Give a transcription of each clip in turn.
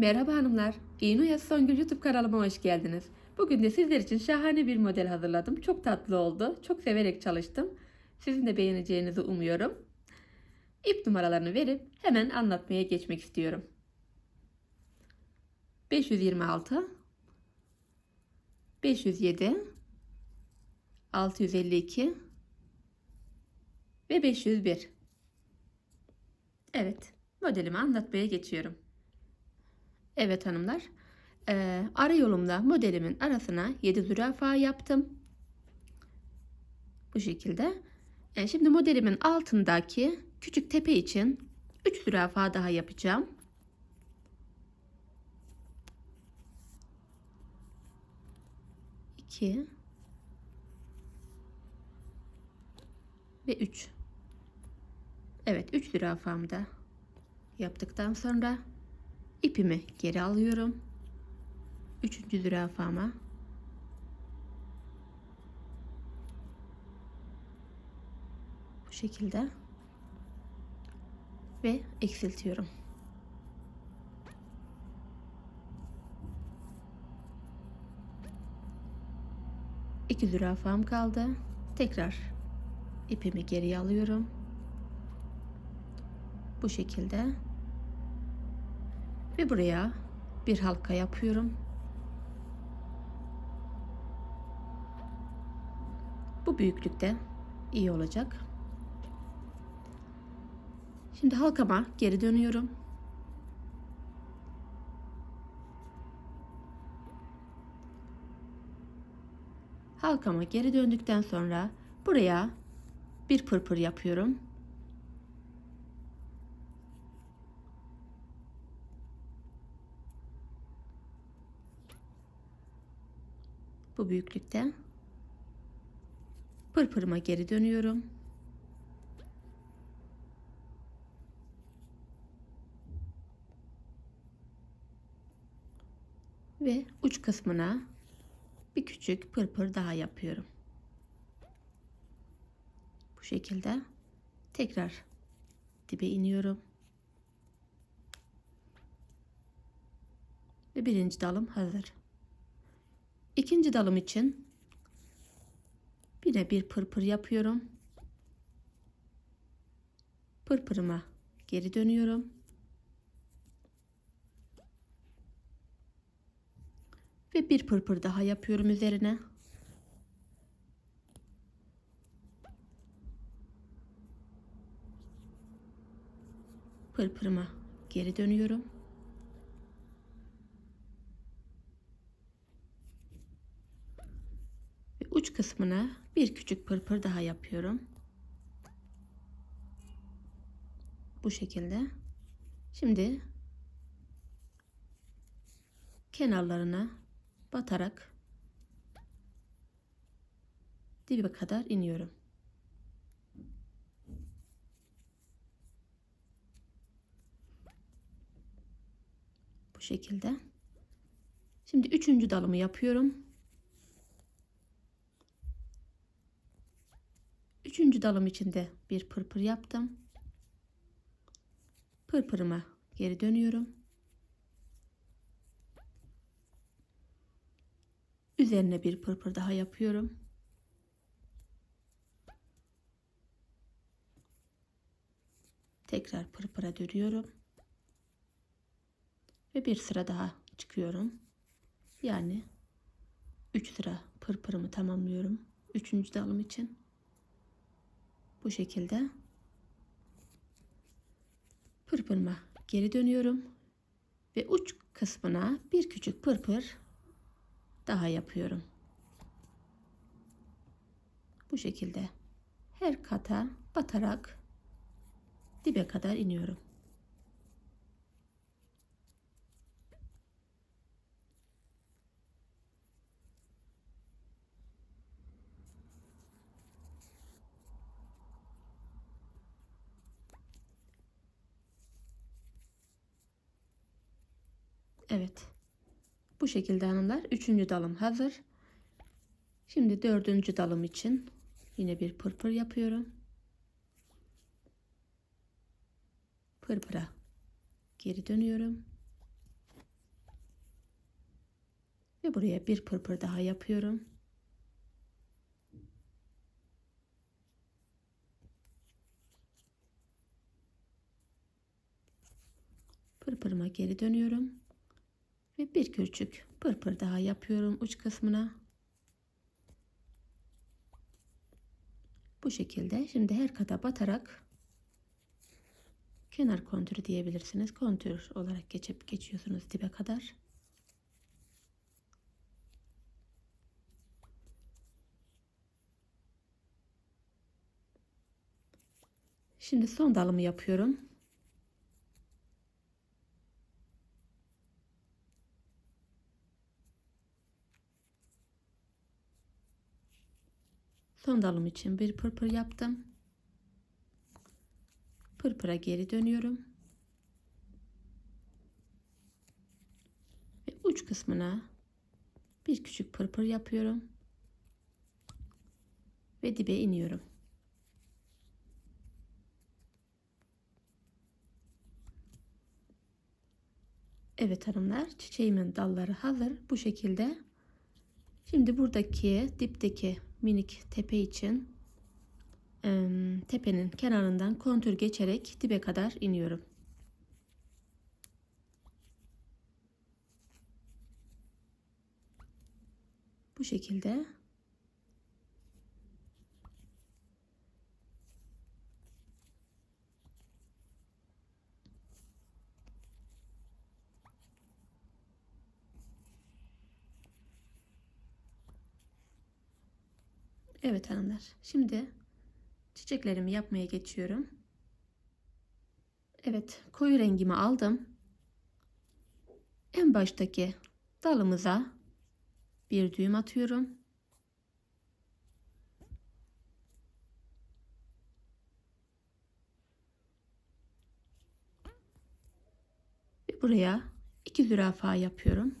Merhaba hanımlar, İğne Songül YouTube kanalıma hoş geldiniz. Bugün de sizler için şahane bir model hazırladım. Çok tatlı oldu, çok severek çalıştım. Sizin de beğeneceğinizi umuyorum. İp numaralarını verip hemen anlatmaya geçmek istiyorum. 526 507 652 ve 501 Evet, modelimi anlatmaya geçiyorum. Evet hanımlar, eee, ara yolumda modelimin arasına 7 zürafa yaptım. Bu şekilde. E, şimdi modelimin altındaki küçük tepe için 3 zürafa daha yapacağım. İki ve 3. Evet 3 zürafamı da yaptıktan sonra ipimi geri alıyorum. Üçüncü zürafama bu şekilde ve eksiltiyorum. İki zürafam kaldı. Tekrar ipimi geriye alıyorum. Bu şekilde ve buraya bir halka yapıyorum. Bu büyüklükte iyi olacak. Şimdi halkama geri dönüyorum. Halkama geri döndükten sonra buraya bir pırpır yapıyorum. Bu büyüklükte. Pırpırıma geri dönüyorum. Ve uç kısmına bir küçük pırpır daha yapıyorum. Bu şekilde tekrar dibe iniyorum. Ve birinci dalım hazır. İkinci dalım için yine bir pırpır yapıyorum. Pırpırıma geri dönüyorum. Ve bir pırpır daha yapıyorum üzerine. Pırpırıma geri dönüyorum. Uç kısmına bir küçük pırpır daha yapıyorum. Bu şekilde. Şimdi kenarlarına batarak dibe kadar iniyorum. Bu şekilde. Şimdi üçüncü dalımı yapıyorum. Üçüncü dalım içinde bir pırpır yaptım. Pırpırıma geri dönüyorum. Üzerine bir pırpır daha yapıyorum. Tekrar pırpıra dönüyorum. Ve bir sıra daha çıkıyorum. Yani 3 sıra pırpırımı tamamlıyorum. Üçüncü dalım için bu şekilde pırpırıma geri dönüyorum ve uç kısmına bir küçük pırpır daha yapıyorum. Bu şekilde her kata batarak dibe kadar iniyorum. Evet. Bu şekilde hanımlar. Üçüncü dalım hazır. Şimdi dördüncü dalım için yine bir pırpır yapıyorum. Pırpıra geri dönüyorum. Ve buraya bir pırpır daha yapıyorum. Pırpırıma geri dönüyorum. Ve bir küçük pırpır daha yapıyorum uç kısmına. Bu şekilde şimdi her kata batarak kenar kontürü diyebilirsiniz. Kontür olarak geçip geçiyorsunuz dibe kadar. Şimdi son dalımı yapıyorum. Son dalım için bir pırpır yaptım. Pırpıra geri dönüyorum. Ve uç kısmına bir küçük pırpır yapıyorum. Ve dibe iniyorum. Evet hanımlar çiçeğimin dalları hazır bu şekilde. Şimdi buradaki dipteki minik tepe için tepenin kenarından kontür geçerek dibe kadar iniyorum. Bu şekilde Evet hanımlar. Şimdi çiçeklerimi yapmaya geçiyorum. Evet, koyu rengimi aldım. En baştaki dalımıza bir düğüm atıyorum. Ve buraya iki zürafa yapıyorum.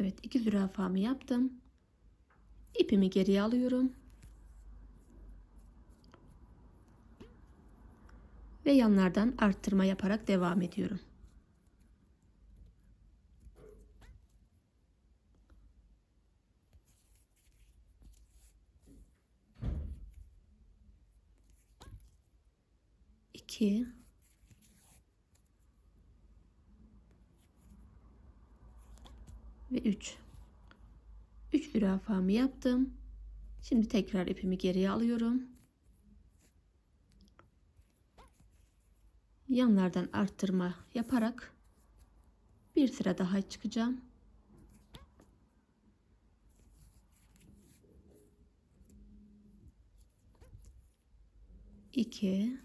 Evet iki zürafamı yaptım. İpimi geriye alıyorum. Ve yanlardan arttırma yaparak devam ediyorum. İki, 3. 3 zürafamı yaptım. Şimdi tekrar ipimi geriye alıyorum. Yanlardan arttırma yaparak bir sıra daha çıkacağım. İki,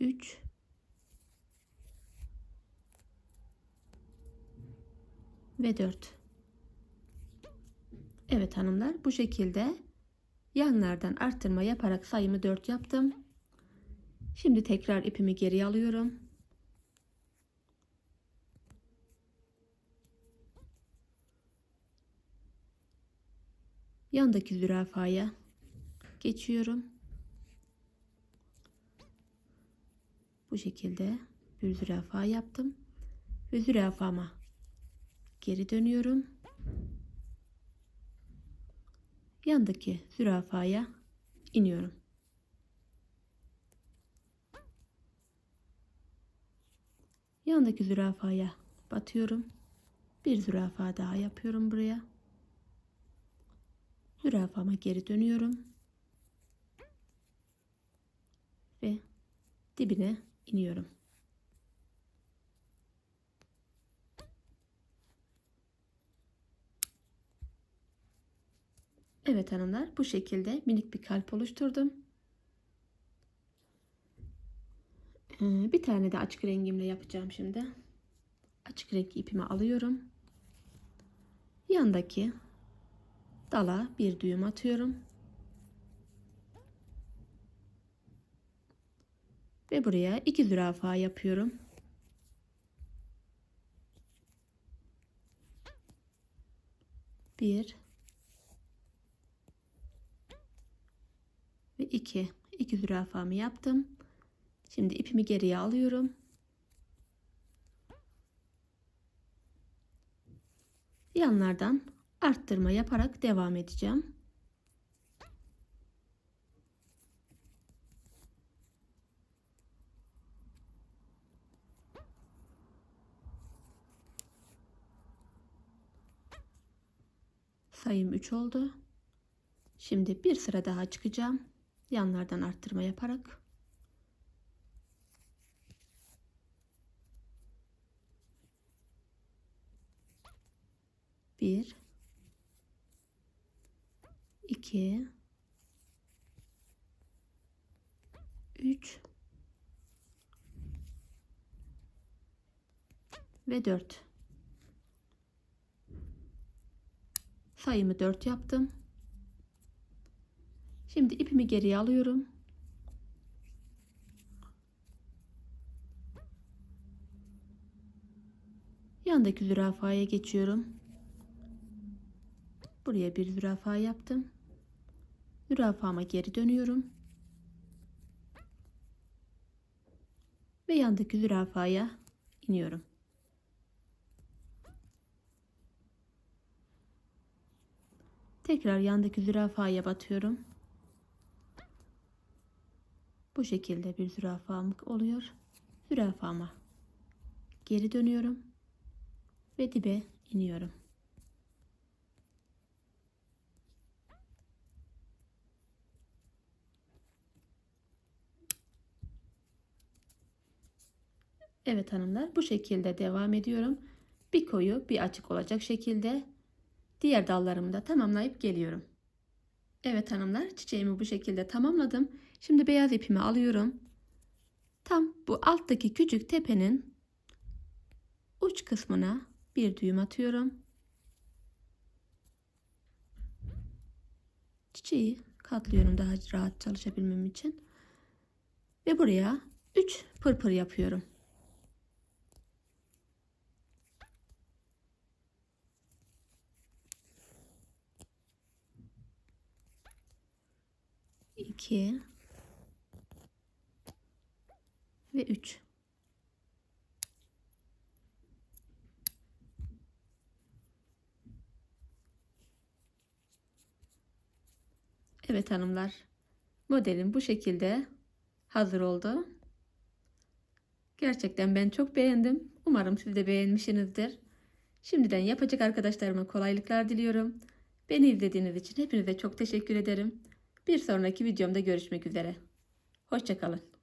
üç ve 4. Evet hanımlar bu şekilde yanlardan arttırma yaparak sayımı 4 yaptım. Şimdi tekrar ipimi geri alıyorum. Yandaki zürafaya geçiyorum. Bu şekilde bir zürafa yaptım. Ve zürafama geri dönüyorum. Yandaki zürafaya iniyorum. Yandaki zürafaya batıyorum. Bir zürafa daha yapıyorum buraya. Zürafama geri dönüyorum. Ve dibine iniyorum. Evet hanımlar bu şekilde minik bir kalp oluşturdum. Ee, bir tane de açık rengimle yapacağım şimdi. Açık renk ipimi alıyorum. Yandaki dala bir düğüm atıyorum. Ve buraya iki zürafa yapıyorum. Bir ve iki. iki zürafamı yaptım. Şimdi ipimi geriye alıyorum. Yanlardan arttırma yaparak devam edeceğim. Sayım 3 oldu. Şimdi bir sıra daha çıkacağım. Yanlardan arttırma yaparak. Bir, iki, üç ve dört. Sayımı dört yaptım. Şimdi ipimi geriye alıyorum. Yandaki zürafaya geçiyorum. Buraya bir zürafa yaptım. Zürafama geri dönüyorum. Ve yandaki zürafaya iniyorum. Tekrar yandaki zürafaya batıyorum. Bu şekilde bir zürafam oluyor. Zürafama geri dönüyorum ve dibe iniyorum. Evet hanımlar bu şekilde devam ediyorum. Bir koyu bir açık olacak şekilde diğer dallarımı da tamamlayıp geliyorum. Evet hanımlar çiçeğimi bu şekilde tamamladım. Şimdi beyaz ipimi alıyorum. Tam bu alttaki küçük tepenin uç kısmına bir düğüm atıyorum. Çiçeği katlıyorum daha rahat çalışabilmem için. Ve buraya 3 pırpır yapıyorum. İki ve üç. Evet hanımlar. Modelim bu şekilde hazır oldu. Gerçekten ben çok beğendim. Umarım siz de beğenmişsinizdir. Şimdiden yapacak arkadaşlarıma kolaylıklar diliyorum. Beni izlediğiniz için hepinize çok teşekkür ederim. Bir sonraki videomda görüşmek üzere. Hoşçakalın.